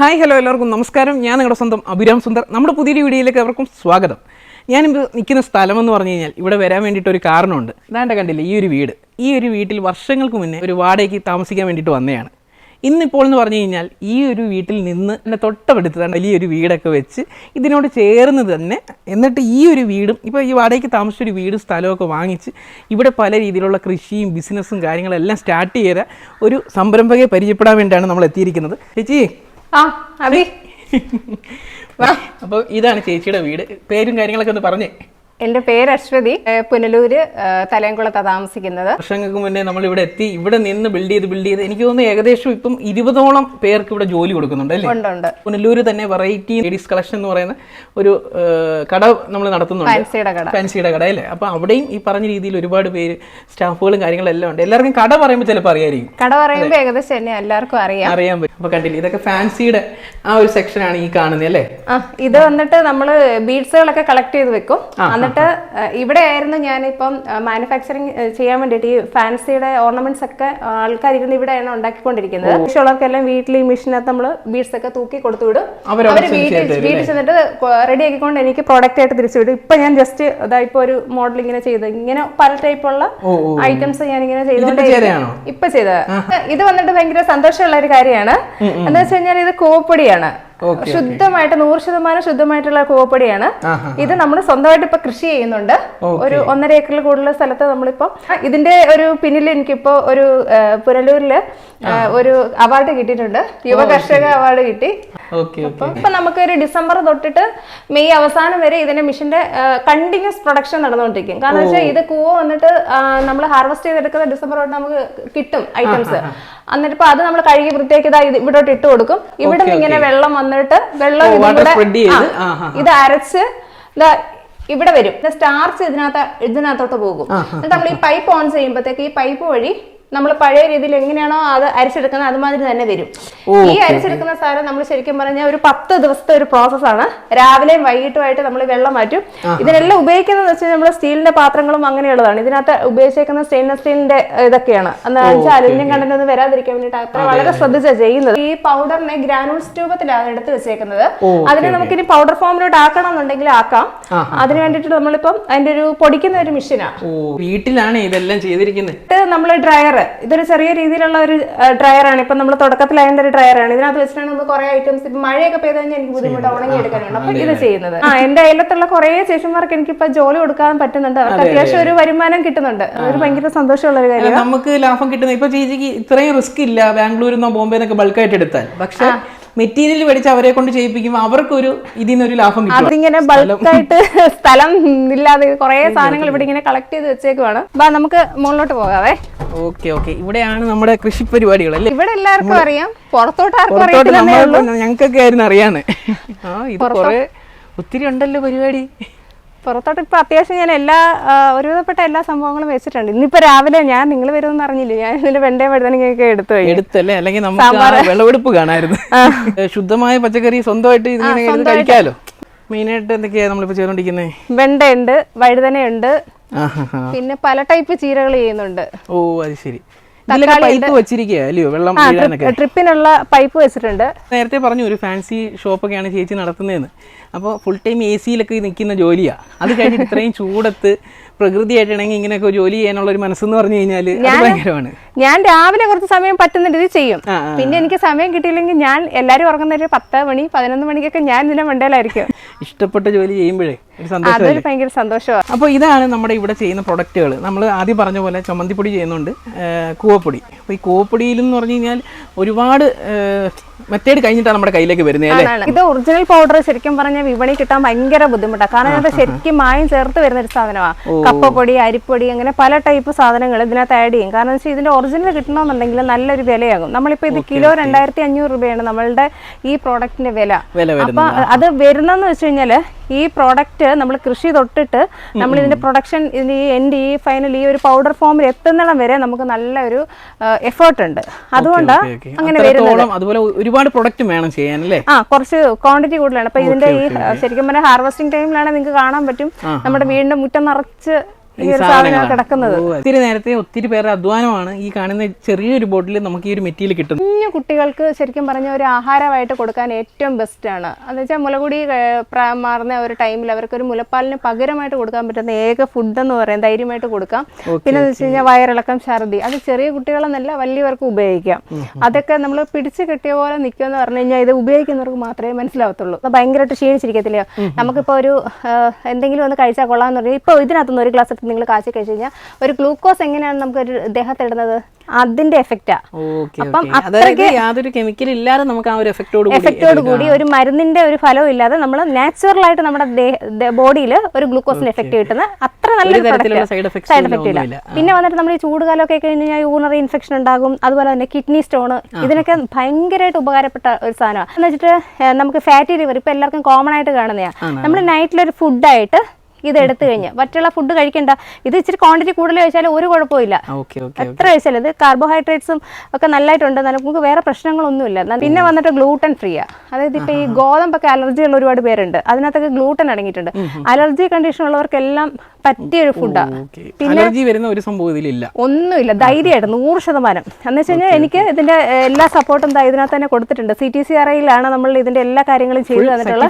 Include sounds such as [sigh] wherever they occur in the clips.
Hi hello എല്ലാവർക്കും നമസ്കാരം. ഞാൻ നിങ്ങളുടെ സ്വന്തം അഭിരാം സുന്ദർ. നമ്മുടെ പുതിയൊരു വീഡിയോയിലേക്ക് അവർക്കും സ്വാഗതം. ഞാനിപ്പോൾ നിൽക്കുന്ന സ്ഥലം എന്ന് പറഞ്ഞു കഴിഞ്ഞാൽ ഇവിടെ വരാൻ വേണ്ടിയിട്ട് ഒരു കാരണമുണ്ട് ഇതാണ്ട് കണ്ടില്ല ഈ ഒരു വീട്. ഈ ഒരു വീട്ടിൽ വർഷങ്ങൾക്ക് മുന്നേ ഒരു വാടകയ്ക്ക് താമസിക്കാൻ വേണ്ടിയിട്ട് വന്നതാണ് ഇന്നിപ്പോൾ എന്ന് പറഞ്ഞു കഴിഞ്ഞാൽ ഈ ഒരു വീട്ടിൽ നിന്ന് എന്നെ തൊട്ടടുത്ത് തന്നെ വലിയൊരു വീടൊക്കെ വെച്ച് ഇതിനോട് ചേർന്ന് തന്നെ എന്നിട്ട് ഈ ഒരു വീടും ഇപ്പോൾ ഈ വാടകയ്ക്ക് താമസിച്ച ഒരു വീടും സ്ഥലമൊക്കെ വാങ്ങിച്ച് ഇവിടെ പല രീതിയിലുള്ള കൃഷിയും ബിസിനസ്സും കാര്യങ്ങളെല്ലാം സ്റ്റാർട്ട് ചെയ്ത ഒരു സംരംഭകയെ പരിചയപ്പെടാൻ വേണ്ടിയാണ് നമ്മൾ എത്തിയിരിക്കുന്നത്. ചേച്ചി ആ അഭി. [laughs] അപ്പോൾ ഇതാണ് ചേച്ചിയുടെ വീട്. പേരും കാര്യങ്ങളൊക്കെ ഒന്ന് പറഞ്ഞേ. എന്റെ പേര് അശ്വതി പുനലൂര് തലയംകുളത്താണ് താമസിക്കുന്നത്. വർഷങ്ങൾക്ക് മുന്നേ നമ്മൾ ഇവിടെ എത്തി ഇവിടെ നിന്ന് ബിൽഡ് ചെയ്ത് ബിൽഡ് ചെയ്ത് എനിക്ക് തോന്നുന്നു ഏകദേശം ഇപ്പം ഇരുപതോളം പേർക്ക് ഇവിടെ ജോലി കൊടുക്കുന്നുണ്ട് അല്ലേ? ഉണ്ട് പുനലൂര് തന്നെ വെറൈറ്റി ലേഡീസ് കളക്ഷൻ എന്ന് പറയുന്ന ഒരു കട നമ്മൾ നടത്തുന്നുണ്ട്. ഫാൻസിയുടെ കട. ഫാൻസിയുടെ കട അല്ലേ? അപ്പോൾ അവിടെയും ഈ പറഞ്ഞ രീതിയിൽ ഒരുപാട് പേര് സ്റ്റാഫുകളും കാര്യങ്ങളും എല്ലാം ഉണ്ട്. എല്ലാവർക്കും കട പറയുമ്പോൾ ചിലപ്പോൾ അറിയായിരിക്കും. കട പറയുമ്പോൾ ഏകദേശം എന്നെ എല്ലാവർക്കും അറിയാം. അറിയാൻ പറ്റും. അപ്പോൾ കണ്ടില്ലേ ഇതൊക്കെ ഫാൻസിയുടെ ആ ഒരു സെക്ഷനാണ് ഈ കാണുന്നത് അല്ലേ? ഇത് വന്നിട്ട് നമ്മൾ ബീഡ്സുകളൊക്കെ കളക്ട് ചെയ്ത് വെക്കും. എന്നിട്ട് ഇവിടെ ആയിരുന്നു ഞാനിപ്പം മാനുഫാക്ചറിങ് ചെയ്യാൻ വേണ്ടിയിട്ട് ഈ ഫാൻസിയുടെ ഓർണമെന്റ്സ് ഒക്കെ ആൾക്കാർ ഇരുന്ന് ഇവിടെയാണ് ഉണ്ടാക്കിക്കൊണ്ടിരിക്കുന്നത്. ഉള്ളവർക്കെല്ലാം വീട്ടിൽ ഈ മെഷീനകത്ത് നമ്മൾ ബീഡ്സ് ഒക്കെ തൂക്കി കൊടുത്തു വിടും. അവർ വീട്ടിൽ വീട്ടിൽ ചെന്നിട്ട് റെഡി ആക്കിക്കൊണ്ട് എനിക്ക് പ്രോഡക്റ്റ് ആയിട്ട് തിരിച്ചു വിടും. ഇപ്പൊ ഞാൻ ജസ്റ്റ് അതാ ഇപ്പൊ ഒരു മോഡൽ ഇങ്ങനെ ചെയ്ത് ഇങ്ങനെ പല ടൈപ്പുള്ള ഐറ്റംസ് ഞാൻ ഇങ്ങനെ ചെയ്തോണ്ടേ ഇപ്പൊ ചെയ്തത്. ഇത് വന്നിട്ട് ഭയങ്കര സന്തോഷമുള്ള ഒരു കാര്യമാണ് എന്താ വെച്ച് കഴിഞ്ഞാൽ ഇത് കൂവപ്പൊടിയാണ്. Okay, ശുദ്ധമായിട്ട് നൂറ് ശതമാനം ശുദ്ധമായിട്ടുള്ള കൂവപ്പൊടിയാണ്. ഇത് നമ്മൾ സ്വന്തമായിട്ട് ഇപ്പൊ കൃഷി ചെയ്യുന്നുണ്ട്. ഒരു ഒന്നര ഏക്കറിൽ കൂടുതൽ സ്ഥലത്ത് നമ്മളിപ്പോ ഇതിന്റെ ഒരു പിന്നിൽ എനിക്കിപ്പോ ഒരു പുനലൂരിൽ ഒരു അവാർഡ് കിട്ടിയിട്ടുണ്ട്. യുവ കർഷക അവാർഡ് കിട്ടി. ഇപ്പൊ നമുക്ക് ഒരു ഡിസംബർ തൊട്ടിട്ട് മെയ് അവസാനം വരെ ഇതിന്റെ മിഷന്റെ കണ്ടിന്യൂസ് പ്രൊഡക്ഷൻ നടന്നുകൊണ്ടിരിക്കും. കാരണം വെച്ചാൽ ഇത് കൂവ വന്നിട്ട് നമ്മൾ ഹാർവെസ്റ്റ് ചെയ്തെടുക്കുന്ന ഡിസംബർ തൊട്ട് നമുക്ക് കിട്ടും ഐറ്റംസ് എന്നിട്ട് ഇപ്പൊ അത് നമ്മൾ കഴുകി വൃത്തിയാക്കി ഇതാ ഇവിടോട്ട് ഇട്ട് കൊടുക്കും. ഇവിടെ നിന്ന് ഇങ്ങനെ വെള്ളം വന്നിട്ട് വെള്ളം ഇതും അരച്ച് ഇവിടെ വരും. സ്റ്റാർച്ച് ഇതിനകത്ത് ഇതിനകത്തോട്ട് പോകും. എന്നിട്ട് നമ്മൾ ഈ പൈപ്പ് ഓൺ ചെയ്യുമ്പോഴത്തേക്ക് ഈ പൈപ്പ് വഴി നമ്മൾ പഴയ രീതിയിൽ എങ്ങനെയാണോ അത് അരിച്ചെടുക്കുന്നത് അതുമാതിരി തന്നെ വരും. ഈ അരിച്ചെടുക്കുന്ന സാധനം നമ്മൾ ശരിക്കും പറഞ്ഞാൽ ഒരു പത്ത് ദിവസത്തെ ഒരു പ്രോസസ്സാണ് രാവിലെയും വൈകിട്ടുമായിട്ട് നമ്മൾ വെള്ളം മാറ്റും. ഇതിനെല്ലാം ഉപയോഗിക്കുന്നത് വെച്ചാൽ നമ്മൾ സ്റ്റീലിന്റെ പാത്രങ്ങളും അങ്ങനെയുള്ളതാണ്. ഇതിനകത്ത് ഉപയോഗിച്ചേക്കുന്ന സ്റ്റെയിൻലെസ് സ്റ്റീലിന്റെ ഇതൊക്കെയാണ്. എന്ന് വെച്ചാൽ അലുമിനിയം കണ്ടന്റ് ഒന്നും വരാതിരിക്കാൻ വേണ്ടിയിട്ട് അത്ര വളരെ ശ്രദ്ധിച്ചാണ് ചെയ്യുന്നത്. ഈ പൗഡറിനെ ഗ്രാനുൾസ് രൂപത്തിലാണ് എടുത്ത് വെച്ചേക്കുന്നത്. അതിനെ നമുക്കിനി പൗഡർ ഫോമിലോട്ട് ആക്കണം എന്നുണ്ടെങ്കിൽ ആക്കാം അതിന് വേണ്ടിയിട്ട് നമ്മളിപ്പം അതിന്റെ ഒരു പൊടിക്കുന്ന ഒരു മെഷീനാണ് വീട്ടിലാണ് ഇതെല്ലാം ചെയ്തിരിക്കുന്നത് നമ്മൾ ഡ്രയർ ഇതൊരു ചെറിയ രീതിയിലുള്ള ഒരു ഡ്രയറാണ് ഇപ്പൊ നമ്മൾ തുടക്കത്തിൽ അതിന്റെ ഒരു ഡ്രയർ ആണ്. ഇതിനകത്ത് വെച്ചിട്ടാണ് നമ്മൾ കുറെ ഐറ്റംസ് ഇപ്പൊ മഴയൊക്കെ പെയ്ത് കഴിഞ്ഞാൽ എനിക്ക് ബുദ്ധിമുട്ട് ഉണങ്ങി എടുക്കാനുണ്ട് അപ്പൊ ഇത് ചെയ്യുന്നത്. ആ എന്റെ അയലത്തുള്ള കുറെ ചേച്ചിമാർക്ക് എനിക്ക് ഇപ്പൊ ജോലി കൊടുക്കാൻ പറ്റുന്നുണ്ട്. അവർക്ക് അത്യാവശ്യം ഒരു വരുമാനം കിട്ടുന്നുണ്ട്. അതൊരു ഭയങ്കര സന്തോഷമുള്ള ഒരു കാര്യം നമുക്ക് ലാഭം കിട്ടുന്നു ഇപ്പൊ ചേച്ചിക്ക് ഇത്രയും റിസ്ക് ഇല്ല ബാംഗ്ലൂരിൽ നിന്നോ ബോംബെ നിന്നൊക്കെ ബൾക്കായിട്ട് എടുത്താൽ. പക്ഷെ മെറ്റീരിയൽ മേടിച്ച് അവരെ കൊണ്ട് ചെയ്യിപ്പിക്കുമ്പോൾ അവർക്കൊരു ഇതിൽ നിന്നൊരു ലാഭം കിട്ടും. അതിങ്ങനെ ബൾക്കായിട്ട് [laughs] സ്ഥലം ഇല്ലാതെ കുറെ സാധനങ്ങൾ ഇവിടെ ഇങ്ങനെ കളക്ട് ചെയ്ത് വെച്ചേക്കുവാണ്. ബാ നമുക്ക് മുകളിലോട്ട് പോകാവേ. Okay okay. ഇവിടെയാണ് നമ്മുടെ കൃഷി പരിപാടികൾ അല്ലേ? ഇവിടെ എല്ലാവർക്കും അറിയാം. പുറത്തോട്ട് ആർക്കും ഞങ്ങൾക്കൊക്കെ ആയിരുന്നു അറിയാന്ന് ആ ഇത് കുറെ ഒത്തിരി ഉണ്ടല്ലോ പരിപാടി. പുറത്തോട്ട് ഇപ്പോൾ അത്യാവശ്യം ഞാൻ എല്ലാ ഒരുവിധപ്പെട്ട എല്ലാ സംഭവങ്ങളും വെച്ചിട്ടുണ്ട്. ഇന്നിപ്പോൾ രാവിലെ ഞാൻ നിങ്ങൾ വരുമെന്ന് അറിഞ്ഞില്ല? ഞാൻ ഇതിന്റെ വെണ്ടേ വഴുതനങ്ങയൊക്കെ എടുത്തു എടുത്തല്ലേ അല്ലെങ്കിൽ നമുക്ക് വിളവെടുപ്പ് കാണായിരുന്നു. ശുദ്ധമായ പച്ചക്കറി സ്വന്തമായിട്ട് ഇതിങ്ങനെ കഴിക്കാലോ? മെയിനായിട്ട് എന്തൊക്കെയാ നമ്മളിപ്പോൾ ചെയ്തുകൊണ്ടിരിക്കുന്നത് വെണ്ടയുണ്ട് വഴുതനയുണ്ട്. പിന്നെ പല ടൈപ്പ് ചീരകൾ ചെയ്യുന്നുണ്ട്. ഓ അത് ശരി. പൈപ്പ് വെള്ളം ട്രിപ്പിനുള്ള പൈപ്പ് വെച്ചിട്ടുണ്ട്. നേരത്തെ പറഞ്ഞു ഒരു ഫാൻസി ഷോപ്പൊക്കെയാണ് ചേച്ചി നടത്തുന്നതെന്ന്. അപ്പോൾ ഫുൾ ടൈം എ സിയിലൊക്കെ നിൽക്കുന്ന ജോലിയാ. അത് കഴിഞ്ഞിട്ട് ഇത്രയും ചൂടത്ത് പ്രകൃതിയായിട്ടാണെങ്കിൽ ഇങ്ങനെയൊക്കെ ജോലി ചെയ്യാനുള്ള ഒരു മനസ്സെന്ന് പറഞ്ഞു കഴിഞ്ഞാൽ അത് ഭയങ്കരമാണ്. ഞാൻ രാവിലെ കുറച്ച് സമയം പറ്റുന്നുണ്ട് ഇത് ചെയ്യും. പിന്നെ എനിക്ക് സമയം കിട്ടിയില്ലെങ്കിൽ ഞാൻ എല്ലാരും ഉറങ്ങുന്ന ഒരു പത്ത് മണി പതിനൊന്ന് മണിക്കൊക്കെ ഞാൻ ഇതിന്റെ മണ്ടയിലായിരിക്കും ഇഷ്ടപ്പെട്ട ജോലി ചെയ്യുമ്പോഴേ അതൊരു ഭയങ്കര സന്തോഷമാണ് അപ്പോൾ ഇതാണ് നമ്മുടെ ഇവിടെ ചെയ്യുന്ന പ്രൊഡക്റ്റുകൾ നമ്മൾ ആദ്യം പറഞ്ഞ പോലെ ചമ്മന്തിപ്പൊടി ചെയ്യുന്നുണ്ട് കൂവപ്പൊടി. അപ്പോൾ ഈ കൂവപ്പൊടിയിൽ എന്ന് പറഞ്ഞു കഴിഞ്ഞാൽ ഒരുപാട് മെത്തേഡ് കഴിഞ്ഞിട്ടാണ് നമ്മുടെ കയ്യിലേക്ക് വരുന്നത് അല്ലേ? ഇത് ഒറിജിനൽ പൗഡർ ശരിക്കും പറഞ്ഞാൽ വിപണി കിട്ടാൻ ഭയങ്കര ബുദ്ധിമുട്ടാണ് കാരണം ഇത് ശരിക്കും മായം ചേർത്ത് വരുന്ന ഒരു സാധനമാണ് കപ്പപ്പൊടി അരിപ്പൊടി അങ്ങനെ പല ടൈപ്പ് സാധനങ്ങൾ ഇതിനകത്ത് ആഡ് ചെയ്യും. കാരണം വെച്ചാൽ ഇതിന്റെ ഒറിജിനൽ കിട്ടണമെന്നുണ്ടെങ്കിൽ നല്ലൊരു വിലയാകും. നമ്മളിപ്പോ ഇത് കിലോ രണ്ടായിരത്തി അഞ്ഞൂറ് രൂപയാണ് നമ്മളുടെ ഈ പ്രോഡക്റ്റിന്റെ വില. വില അപ്പൊ അത് വരുന്നെന്ന് വെച്ച് കഴിഞ്ഞാൽ ഈ പ്രോഡക്റ്റ് നമ്മൾ കൃഷി തൊട്ടിട്ട് നമ്മൾ ഇതിന്റെ പ്രൊഡക്ഷൻ ഇതിന്റെ ഈ എൻഡ് ഈ ഫൈനൽ ഈ ഒരു പൗഡർ ഫോമിൽ എത്തുന്നിടം വരെ നമുക്ക് നല്ലൊരു എഫേർട്ട് ഉണ്ട്. ഓക്കേ. അങ്ങനെ വരുന്നത്. അതുപോലെ ഒരുപാട് പ്രൊഡക്റ്റ് വേണം ചെയ്യാൻ അല്ലേ? ആ കുറച്ച് ക്വാണ്ടിറ്റി കൂടുതലാണ്. അപ്പൊ ഇതിന്റെ ഈ ശരിക്കും പറഞ്ഞാൽ ഹാർവെസ്റ്റിംഗ് ടൈമിലാണ് നിങ്ങൾക്ക് കാണാൻ പറ്റും. നമ്മുടെ വീടിന്റെ മുറ്റം നിറച്ച് കിടക്കുന്നത്. ഒത്തിരി നേരത്തെ ഒത്തിരി പേരുടെ അധ്വാനമാണ്. ഈ കാണുന്ന ചെറിയൊരു ബോട്ടിൽ നമുക്ക് ഈ ഒരു മെറ്റീരിയൽ കിട്ടുന്നത് കുഞ്ഞു കുട്ടികൾക്ക് ശരിക്കും പറഞ്ഞ ഒരു ആഹാരമായിട്ട് കൊടുക്കാൻ ഏറ്റവും ബെസ്റ്റ് ആണ്. എന്ന് വെച്ചാൽ മുലകുടി മാറുന്ന ഒരു ടൈമിൽ അവർക്ക് ഒരു മുലപ്പാലിന് പകരമായിട്ട് കൊടുക്കാൻ പറ്റുന്ന ഏക ഫുഡ് എന്ന് പറയാം. ധൈര്യമായിട്ട് കൊടുക്കാം. പിന്നെ എന്ന് വെച്ച് കഴിഞ്ഞാൽ വയറിളക്കം ഛർദി. അത് ചെറിയ കുട്ടികളെന്നല്ല വലിയവർക്ക് ഉപയോഗിക്കാം. അതൊക്കെ നമ്മൾ പിടിച്ചു കെട്ടിയ പോലെ നിൽക്കുമെന്ന് പറഞ്ഞു കഴിഞ്ഞാൽ ഇത് ഉപയോഗിക്കുന്നവർക്ക് മാത്രമേ മനസ്സിലാവത്തുള്ളൂ. ഭയങ്കരമായിട്ട് ക്ഷീണിച്ചിരിക്കത്തില്ല നമുക്കിപ്പോൾ ഒരു എന്തെങ്കിലും ഒന്ന് കഴിച്ചാൽ കൊള്ളാമെന്ന് പറഞ്ഞാൽ ഇപ്പോൾ ഇതിനകത്തുനിന്ന് ഒരു ഗ്ലാസ് എടുത്ത് നിങ്ങൾ കാച്ചി കഴിച്ചു കഴിഞ്ഞാൽ ഒരു ഗ്ലൂക്കോസ് എങ്ങനെയാണ് നമുക്ക് ഒരു ദേഹത്തിടുന്നത് അതിന്റെ എഫക്റ്റാ അപ്പം അത്രയ്ക്ക് യാതൊരു കെമിക്കൽ ഇല്ലാതെ നമുക്ക് ആ ഒരു എഫക്റ്റോട് കൂടി എഫക്റ്റോട് കൂടി ഒരു മരുന്നിന്റെ ഒരു ഫലവും ഇല്ലാതെ നമ്മൾ നാച്ചുറൽ ആയിട്ട് നമ്മുടെ ബോഡിയിൽ ഒരു ഗ്ലൂക്കോസിന്റെ എഫക്റ്റ് കിട്ടുന്ന അത്ര നല്ല സൈഡ് effect ഇല്ല. പിന്നെ വന്നിട്ട് നമ്മൾ ഈ ചൂടുകാലമൊക്കെ കഴിഞ്ഞ് കഴിഞ്ഞാൽ യൂറിനറി ഇൻഫെക്ഷൻ ഉണ്ടാകും. അതുപോലെ തന്നെ കിഡ്നി സ്റ്റോൺ ഇതിനൊക്കെ ഭയങ്കരമായിട്ട് ഉപകാരപ്പെട്ട ഒരു സാധനമാണ് എന്ന് വെച്ചിട്ട് നമുക്ക് ഫാറ്റി ലിവർ ഇപ്പൊ എല്ലാവർക്കും കോമൺ ആയിട്ട് കാണുന്നതാണ് നമ്മൾ നൈറ്റിലൊരു ഫുഡായിട്ട് ഇത് എടുത്തു കഴിഞ്ഞാൽ മറ്റുള്ള ഫുഡ് കഴിക്കണ്ട. ഇത് ഇച്ചിരി ക്വാണ്ടിറ്റി കൂടുതൽ കഴിച്ചാലും ഒരു കുഴപ്പമില്ല എത്ര കഴിച്ചാലും ഇത് കാർബോഹൈഡ്രേറ്റ്സും ഒക്കെ നല്ലതായിട്ടുണ്ട് നമുക്ക് വേറെ പ്രശ്നങ്ങളൊന്നുമില്ല. പിന്നെ വന്നിട്ട് ഗ്ലൂട്ടൻ ഫ്രീ ഫ്രീയാ അതായത് ഇപ്പൊ ഈ ഗോതമ്പൊക്കെ അലർജി ഉള്ള ഒരുപാട് പേരുണ്ട്. അതിനകത്തൊക്കെ ഗ്ലൂട്ടൻ അടങ്ങിയിട്ടുണ്ട്. അലർജി കണ്ടീഷൻ ഉള്ളവർക്കെല്ലാം പറ്റിയ ഒരു ഫുഡാ ഓക്കെ. അലർജി വരുന്ന ഒരു സംഭവം ഇതിലില്ല. ഒന്നുമില്ല ധൈര്യമായിട്ട് നൂറ് ശതമാനം. എന്ന് വെച്ച് കഴിഞ്ഞാൽ എനിക്ക് ഇതിന്റെ എല്ലാ സപ്പോർട്ടും ഇതിനകത്ത് തന്നെ കൊടുത്തിട്ടുണ്ട്. സി ടി സി ആർ ഐയിലാണ് നമ്മൾ ഇതിന്റെ എല്ലാ കാര്യങ്ങളും ചെയ്തു തന്നിട്ടുള്ള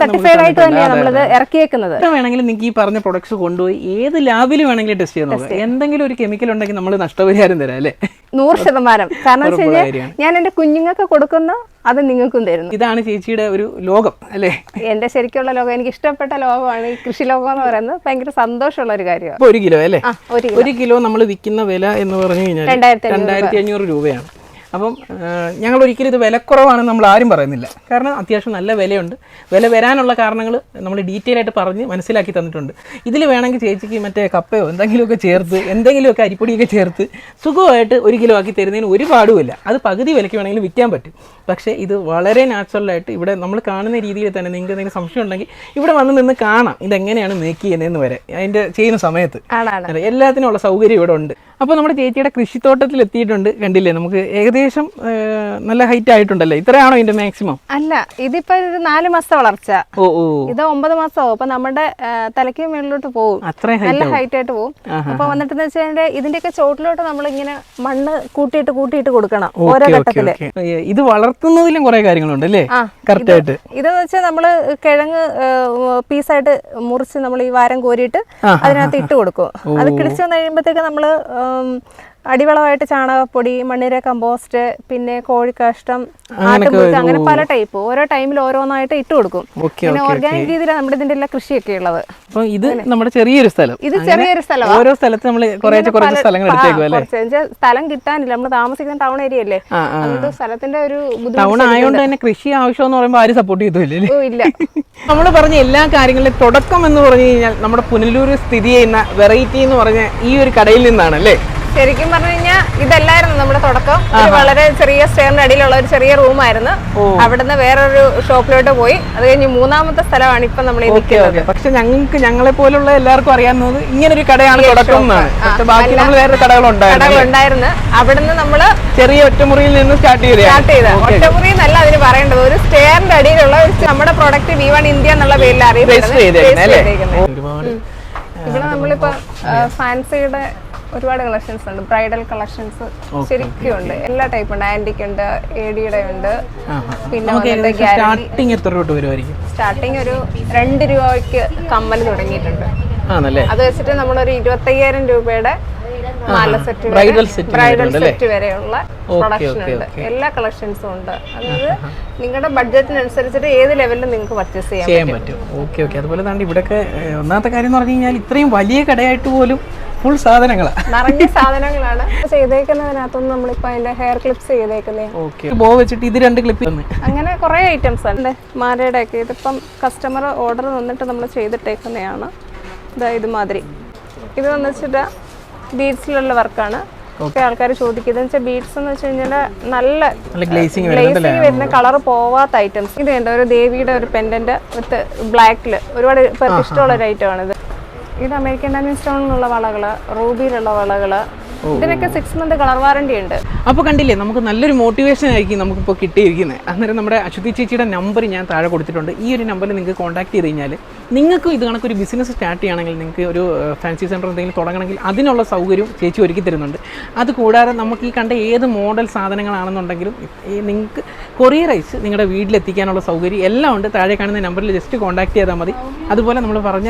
സർട്ടിഫൈഡ് ആയിട്ട് തന്നെയാണ് നമ്മളിത് ഇറക്കിയേക്കുന്നത്. എത്ര വേണമെങ്കിലും നിങ്ങൾക്ക് ഈ പറഞ്ഞ പ്രൊഡക്ട്സ് കൊണ്ടുപോയി ഏത് ലാബിൽ വേണമെങ്കിലും ടെസ്റ്റ് നോക്കാം. എന്തെങ്കിലും ഒരു കെമിക്കൽ ഉണ്ടെങ്കിൽ നമ്മൾ നഷ്ടപരിഹാരം തരാം അല്ലേ? നൂറ് ശതമാനം. കാരണം വെച്ച് കഴിഞ്ഞാൽ ഞാൻ എന്റെ കുഞ്ഞുങ്ങൾക്ക് കൊടുക്കുന്നു അത് നിങ്ങൾക്കും തരുന്നു. ഇതാണ് ചേച്ചിയുടെ ഒരു ലോകം അല്ലേ? എന്റെ ശരിക്കുള്ള ലോകം എനിക്ക് ഇഷ്ടപ്പെട്ട ലോകമാണ് ഈ കൃഷി ലോകം എന്ന് പറയുന്നത്. ഭയങ്കര സന്തോഷമുള്ള ഒരു കാര്യമാണ് ഒരു കിലോ അല്ലേ? ഒരു കിലോ. നമ്മൾ വിൽക്കുന്ന വില എന്ന് പറഞ്ഞു കഴിഞ്ഞാൽ രണ്ടായിരത്തി അഞ്ഞൂറ് രൂപയാണ്. അപ്പം ഞങ്ങൾ ഒരിക്കലും ഇത് വിലക്കുറവാണെന്ന് നമ്മൾ ആരും പറയുന്നില്ല. കാരണം അത്യാവശ്യം നല്ല വിലയുണ്ട്. വില വരാനുള്ള കാരണങ്ങൾ നമ്മൾ ഡീറ്റെയിൽ ആയിട്ട് പറഞ്ഞ് മനസ്സിലാക്കി തന്നിട്ടുണ്ട്. ഇതിൽ വേണമെങ്കിൽ ചേച്ചിക്ക് മറ്റേ കപ്പയോ എന്തെങ്കിലുമൊക്കെ ചേർത്ത് എന്തെങ്കിലുമൊക്കെ അരിപ്പൊടിയൊക്കെ ചേർത്ത് സുഖമായിട്ട് ഒരു കിലോ ആക്കി തരുന്നതിന് ഒരു പാടുമില്ല അത് പകുതി വിലയ്ക്ക് വേണമെങ്കിലും വിൽക്കാൻ പറ്റും. പക്ഷേ ഇത് വളരെ നാച്ചുറലായിട്ട് ഇവിടെ നമ്മൾ കാണുന്ന രീതിയിൽ തന്നെ നിങ്ങൾക്ക് എന്തെങ്കിലും സംശയം ഉണ്ടെങ്കിൽ ഇവിടെ വന്ന് നിന്ന് കാണാം. ഇതെങ്ങനെയാണ് മേക്ക് ചെയ്യുന്നതെന്ന് വരെ. അതിന്റെ ചെയ്യുന്ന സമയത്ത്. ആണാണ്. എല്ലാത്തിനും ഉള്ള സൗകര്യം ഇവിടെ ഉണ്ട്. അപ്പോൾ നമ്മുടെ ചേച്ചിയുടെ കൃഷിത്തോട്ടത്തിൽ എത്തിയിട്ടുണ്ട് കണ്ടില്ലേ? നമുക്ക് ഏകദേശം നല്ല ഹൈറ്റ് ആയിട്ടുണ്ടല്ലേ? ഇത്രയാണോ ഇതിന്റെ മാക്സിമം അല്ല ഇതിപ്പോ ഇത് നാല് മാസത്തെ വളർച്ച. ഓ ഓ. ഇത് ഒമ്പത് മാസമാവും. അപ്പൊ നമ്മുടെ തലയ്ക്ക് മേളിലോട്ട് പോകും നല്ല ഹൈറ്റ് ആയിട്ട് പോകും അപ്പൊ വന്നിട്ട് വെച്ചാൽ ഇതിന്റെയൊക്കെ ചോട്ടിലോട്ട് നമ്മൾ ഇങ്ങനെ മണ്ണ് കൂട്ടിയിട്ട് കൂട്ടിയിട്ട് കൊടുക്കണം ഓരോ ഘട്ടത്തിൽ. ഇത് വളർത്തുന്നതിലും കുറെ കാര്യങ്ങളുണ്ട് അല്ലേ? കറക്റ്റ് ആയിട്ട്. ഇതെന്ന് വെച്ചാൽ നമ്മൾ കിഴങ്ങ് പീസായിട്ട് മുറിച്ച് നമ്മൾ ഈ വാരം കോരിയിട്ട് അതിനകത്ത് ഇട്ട് കൊടുക്കും. അത് കിളിച്ചു വന്നു കഴിയുമ്പോഴത്തേക്ക് നമ്മൾ um, അടിവളമായിട്ട് ചാണകപ്പൊടി മണ്ണിര കമ്പോസ്റ്റ് പിന്നെ കോഴിക്കാഷ്ടം ആട്ടുപൂച്ച അങ്ങനെ പല ടൈപ്പ് ഓരോ ടൈമിൽ ഓരോന്നായിട്ട് ഇട്ട് കൊടുക്കും. പിന്നെ ഓർഗാനിക് രീതിയിലാണ് നമ്മുടെ ഇതിന്റെ എല്ലാ കൃഷിയൊക്കെ ഉള്ളത്. അപ്പൊ ഇത് നമ്മുടെ ചെറിയൊരു സ്ഥലം. ഇത് ചെറിയൊരു സ്ഥലം ഓരോ സ്ഥലത്ത് നമ്മൾ സ്ഥലങ്ങൾ സ്ഥലം കിട്ടാനില്ല. നമ്മൾ താമസിക്കുന്ന ടൗൺ ഏരിയ അല്ലേ. അതുകൊണ്ട് സ്ഥലത്തിന്റെ ഒരു ടൗൺ ആയതുകൊണ്ട് തന്നെ കൃഷി ആവശ്യം എന്ന് പറയുമ്പോൾ ആരും സപ്പോർട്ട് ചെയ്തില്ലേ ഇല്ല. [laughs] നമ്മൾ പറഞ്ഞ എല്ലാ കാര്യങ്ങളിലും തുടക്കം എന്ന് പറഞ്ഞു കഴിഞ്ഞാൽ നമ്മുടെ പുനലൂർ സ്ഥിതി ചെയ്യുന്ന വെറൈറ്റി എന്ന് പറഞ്ഞ ഈ ഒരു കടയിൽ നിന്നാണ് അല്ലേ? ശരിക്കും പറഞ്ഞു കഴിഞ്ഞാൽ ഇതല്ലായിരുന്നു നമ്മുടെ തുടക്കം. വളരെ ചെറിയ സ്റ്റെയറിന്റെ അടിയിലുള്ള ഒരു ചെറിയ റൂമായിരുന്നു. അവിടുന്ന് വേറൊരു ഷോപ്പിലോട്ട് പോയി. അത് കഴിഞ്ഞ് മൂന്നാമത്തെ സ്ഥലമാണ് ഇപ്പൊ നമ്മൾ പക്ഷെ ഞങ്ങൾക്ക് ഞങ്ങളെ പോലുള്ള എല്ലാവർക്കും അറിയാവുന്നത് ഇങ്ങനെ ഒരു കടയാണ് തുടക്കം ബാക്കി നമ്മൾ വേറെ കടകളുണ്ടായിരുന്നു. അവിടുന്ന് നമ്മൾ ചെറിയ ഒറ്റമുറിയിൽ നിന്ന് സ്റ്റാർട്ട് ചെയ്ത് സ്റ്റാർട്ട് ചെയ്ത ഒറ്റമുറി എന്നല്ല അതിന് പറയേണ്ടത്. ഒരു സ്റ്റെയറിന്റെ അടിയിലുള്ള നമ്മുടെ പ്രൊഡക്റ്റ് വി വൺ ഇന്ത്യ എന്നുള്ള പേരിൽ അറിയാം ഇവിടെ നമ്മളിപ്പോ ഫാൻസിയുടെ ഒരുപാട് കളക്ഷൻസ് ഉണ്ട്. ബ്രൈഡൽ കളക്ഷൻസ് ശരിക്കും ഉണ്ട്. എല്ലാ ടൈപ്പ് ഉണ്ട്. ആന്റിക് ഉണ്ട് ഏഡിയുടെ ഉണ്ട്. പിന്നെ സ്റ്റാർട്ടിങ് എത്ര രൂപ വരുമായിരിക്കും സ്റ്റാർട്ടിങ് ഒരു രണ്ട് രൂപയ്ക്ക് കമ്മൽ തുടങ്ങിയിട്ടുണ്ട്. അത് വെച്ചിട്ട് നമ്മളൊരു ഇരുപത്തയ്യായിരം രൂപയുടെ ബ്രൈഡൽ സെറ്റ് വരെയുള്ള പ്രൊഡക്ഷൻ ഉണ്ട്. എല്ലാ കളക്ഷൻസും ഉണ്ട്. അതായത് നിങ്ങളുടെ ബഡ്ജറ്റിനനുസരിച്ചിട്ട് ഏത് ലെവലിലും നിങ്ങൾക്ക് പർച്ചേസ് ചെയ്യാൻ പറ്റും? ഓക്കെ ഓക്കെ അതുപോലെ ഇവിടെയൊക്കെ ഒന്നാമത്തെ കാര്യം എന്ന് പറഞ്ഞു കഴിഞ്ഞാൽ ഇത്രയും വലിയ കടയായിട്ട് പോലും ഫുൾ സാധനങ്ങളാണ് നിറഞ്ഞ സാധനങ്ങളാണ്. ചെയ്തേക്കുന്നതിനകത്തൊന്നും നമ്മളിപ്പോ അതിന്റെ ഹെയർ ക്ലിപ്സ് ചെയ്തേക്കുന്നേ. ഓക്കെ ബോ വെച്ചിട്ട് ഇത് രണ്ട് ക്ലിപ്പ് അങ്ങനെ കുറേ ഐറ്റംസ് ഉണ്ട്. മാലയുടെ ഒക്കെ ഇതിപ്പം കസ്റ്റമർ ഓർഡർ തന്നിട്ട് നമ്മൾ ചെയ്തിട്ടേക്കുന്നതാണ്. ഇതാ ഇതുമാതിരി. ഇത് വന്ന് വെച്ചിട്ട് ബീഡ്സിലുള്ള വർക്കാണ്. ആൾക്കാർ ചോദിക്കുന്നത്. വെച്ചാൽ ബീഡ്സ് എന്ന് വെച്ച് കഴിഞ്ഞാൽ നല്ല ഗ്ലേസിംഗ് ഗ്ലേസിങ് വരുന്ന കളർ പോവാത്ത ഐറ്റംസ് ഇത് ഒരു ദേവിയുടെ ഒരു പെൻഡന്റ് വിത്ത് ബ്ലാക്കിൽ ഒരുപാട് പേർക്ക് ഇഷ്ടമുള്ള ഒരു ഐറ്റം ആണിത്. ഇത് അമേരിക്കൻ ഡയമണ്ട് സ്റ്റോണിലുള്ള വളകൾ റൂബിയിലുള്ള വളകൾ. ഇതിനൊക്കെ സിക്സ് മന്ത് കളർ വാറണ്ടി ഉണ്ട്. അപ്പോൾ കണ്ടില്ലേ നമുക്ക് നല്ലൊരു മോട്ടിവേഷൻ ആയിരിക്കും നമുക്കിപ്പോൾ കിട്ടിയിരിക്കുന്നത് അന്നേരം നമ്മുടെ അശ്വതി ചേച്ചിയുടെ നമ്പർ ഞാൻ താഴെ കൊടുത്തിട്ടുണ്ട്. ഈ ഒരു നമ്പറിൽ നിങ്ങൾക്ക് കോൺടാക്ട് ചെയ്ത് കഴിഞ്ഞാൽ നിങ്ങൾക്കും ഇത് കണക്കൊരു ബിസിനസ് സ്റ്റാർട്ട് ചെയ്യുകയാണെങ്കിൽ നിങ്ങൾക്ക് ഒരു ഫാൻസി സെന്റർ എന്തെങ്കിലും തുടങ്ങണമെങ്കിൽ അതിനുള്ള സൗകര്യം ചേച്ചി ഒരുക്കി തരുന്നുണ്ട്. അത് കൂടാതെ നമുക്ക് ഈ കണ്ട ഏത് മോഡൽ സാധനങ്ങളാണെന്നുണ്ടെങ്കിലും നിങ്ങൾക്ക് കൊറിയർ അയച്ച് നിങ്ങളുടെ വീട്ടിലെത്തിക്കാനുള്ള സൗകര്യം എല്ലാം ഉണ്ട്. താഴെ കാണുന്ന നമ്പറിൽ ജസ്റ്റ് കോൺടാക്ട് ചെയ്താൽ മതി. അതുപോലെ നമ്മൾ പറഞ്ഞ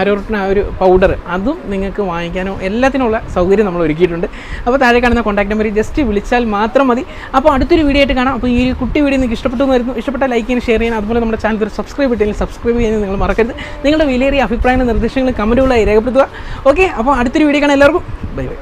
അരോട്ടിന് ഒരു പൗഡർ അതും നിങ്ങൾക്ക് വാങ്ങിക്കാനോ എല്ലാത്തിനുള്ള സൗകര്യം നമ്മൾ ഒരുക്കിയിട്ടുണ്ട്. അപ്പോൾ താഴെ കാണുന്ന കോൺടാക്ട് നമ്പർ ജസ്റ്റ് വിളിച്ചാൽ മാത്രം മതി. അപ്പോൾ അടുത്തൊരു വീഡിയോ ആയിട്ട് കാണാം. അപ്പോൾ ഈ ഒരു കുട്ടി വീഡിയോ നിങ്ങൾക്ക് ഇഷ്ടപ്പെട്ടു ഇഷ്ടപ്പെട്ട ലൈക്ക് ചെയ്യാൻ ഷെയർ ചെയ്യാൻ അതുപോലെ നമ്മുടെ ചാനൽ ഒരു സബ്സ്ക്രൈബ് ചെയ്തില്ലെങ്കിൽ സബ്സ്ക്രൈബ് ചെയ്യാൻ നിങ്ങൾ മറക്കരുത്. നിങ്ങളുടെ വിലയേറിയ അഭിപ്രായങ്ങളും നിർദ്ദേശങ്ങളും കമന്റുകളായി രേഖപ്പെടുത്തുക. ഓക്കെ അപ്പോൾ അടുത്തൊരു വീഡിയോ കാണാം. എല്ലാവർക്കും ബൈ ബൈ